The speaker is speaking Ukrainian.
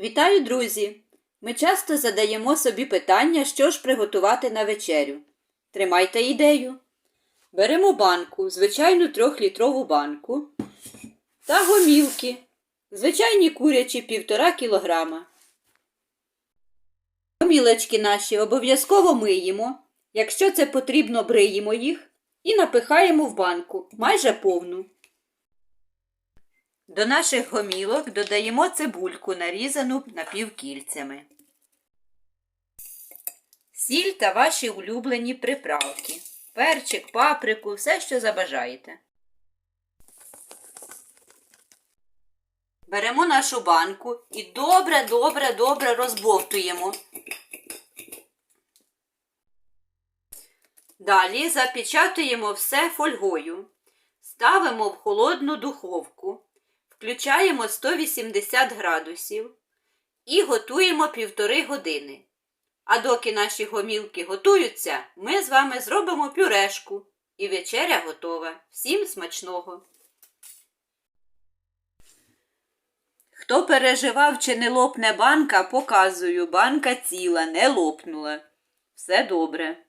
Вітаю, друзі! Ми часто задаємо собі питання, що ж приготувати на вечерю. Тримайте ідею. Беремо банку, звичайну трьохлітрову банку та гомілки, звичайні курячі півтора кілограма. Гомілочки наші обов'язково миємо. Якщо це потрібно, бриємо їх і напихаємо в банку майже повну. До наших гомілок додаємо цибульку, нарізану напівкільцями. Сіль та ваші улюблені приправки. Перчик, паприку, все, що забажаєте. Беремо нашу банку і добре, добре, добре розбовтуємо. Далі запечатуємо все фольгою. Ставимо в холодну духовку. Включаємо 180 градусів і готуємо півтори години. А доки наші гомілки готуються, ми з вами зробимо пюрешку. І вечеря готова. Всім смачного! Хто переживав, чи не лопне банка, показую, банка ціла, не лопнула. Все добре.